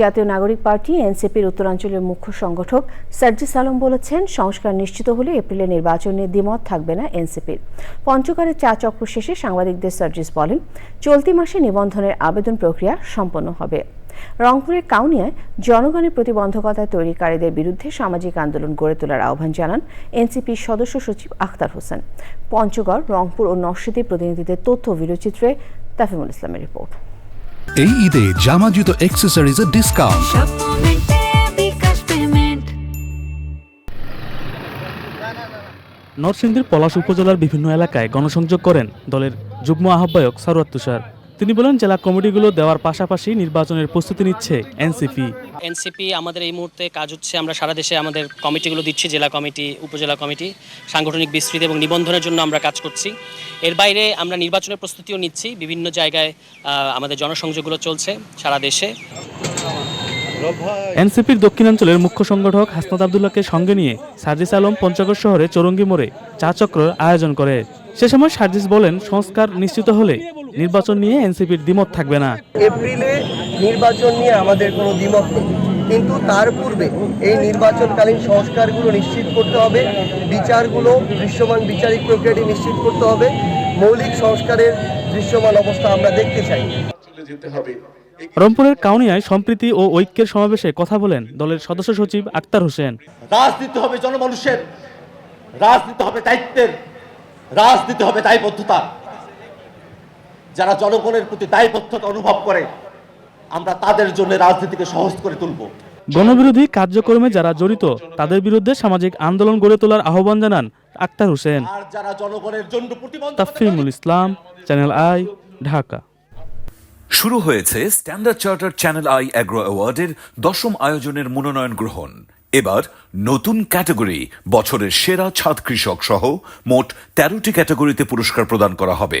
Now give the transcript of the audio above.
জাতীয় নাগরিক পার্টি, এনসিপির উত্তরাঞ্চলের মুখ্য সংগঠক সার্জিস আলম বলেছেন, সংস্কার নিশ্চিত হলে এপ্রিলে নির্বাচনে দ্বিমত থাকবে না এনসিপির। পঞ্চগড়ের চা চক্র শেষে সাংবাদিকদের সার্জিস বলেন, চলতি মাসে নিবন্ধনের আবেদন প্রক্রিয়া সম্পন্ন হবে। রংপুরের কাউনিয়ায় জনগণের প্রতিবন্ধকতা তৈরিকারীদের বিরুদ্ধে সামাজিক আন্দোলন গড়ে তোলার আহ্বান জানান এনসিপির সদস্য সচিব আখতার হোসেন। পঞ্চগড়, রংপুর ও নরসিংদীর প্রতিনিধিদের তথ্য ভিডিওচিত্রে তাফিমুল ইসলামের রিপোর্ট। এই ঈদে জামা জুতো অ্যাক্সেসরিজের ডিসকাউন্ট নরসিংদীর পলাশ উপজেলার বিভিন্ন এলাকায় গণসংযোগ করেন দলের যুগ্ম আহ্বায়ক সারুয়াত তুষার। তিনি বলেন জেলা কমিটিগুলো দেওয়ার পাশাপাশি নির্বাচনের প্রস্তুতি নিচ্ছে এনসিপি। এনসিপি আমাদের এই মুহূর্তে কাজ হচ্ছে আমরা সারা দেশে আমাদের কমিটিগুলো দিচ্ছি জেলা কমিটি উপজেলা কমিটি সাংগঠনিক বিস্তৃতি এবং নিবন্ধনের জন্য আমরা কাজ করছি। এর বাইরে আমরা নির্বাচনের প্রস্তুতিও নিচ্ছি বিভিন্ন জায়গায় আমাদের জনসংযোগগুলো চলছে সারা দেশে। এনসিপির দক্ষিণাঞ্চলের মুখ্য সংগঠক হাসনাত আবদুল্লাহকে সঙ্গে নিয়ে সার্জিস আলম পঞ্চগড় শহরে চরঙ্গি মোড়ে চা চক্র আয়োজন করে। সে সময় সার্জিস বলেন সংস্কার নিশ্চিত হলে নির্বাচন নিয়ে এনসিপির দ্বিমত থাকবে না। এপ্রিলে নির্বাচন নিয়ে আমাদের কোনো দ্বিমত নেই। কিন্তু তার পূর্বে এই নির্বাচনকালীন সংস্কারগুলো নিশ্চিত করতে হবে বিচারগুলো দৃশ্যমান বিচারিক প্রক্রিয়াটি নিশ্চিত করতে হবে মৌলিক সংস্কারের দৃশ্যমান অবস্থা আমরা দেখতে চাই। রংপুরের কাউনিয়ায় সম্প্রীতি ও ঐক্যের সমাবেশে কথা বলেন দলের সদস্য সচিব আক্তার হোসেন। রাজনীতি হবে জনমানুষের রাজনীতি হবে দায়িত্বের রাজনীতি হবে দায়বদ্ধতা যারা জনগণের প্রতি দায়বদ্ধতা অনুভব করে আমরা তাদের জন্য রাজনীতিকে সহজ করে তুলব। গণবিরোধী কার্যক্রমে যারা জড়িত তাদের বিরুদ্ধে সামাজিক আন্দোলন গড়ে তোলার আহ্বান জানান আক্তার হোসেন। আর যারা জনগণের জন্য প্রতিবন্ধকতা তাফিমুল ইসলাম চ্যানেল আই ঢাকা শুরু হয়েছে standard charter channel I agro অ্যাওয়ার্ডের দশম আয়োজনের মনোনয়ন গ্রহণ। এবার নতুন ক্যাটাগরি বছরের সেরা ছাদ কৃষক সহ মোট তেরোটি ক্যাটাগরিতে পুরস্কার প্রদান করা হবে।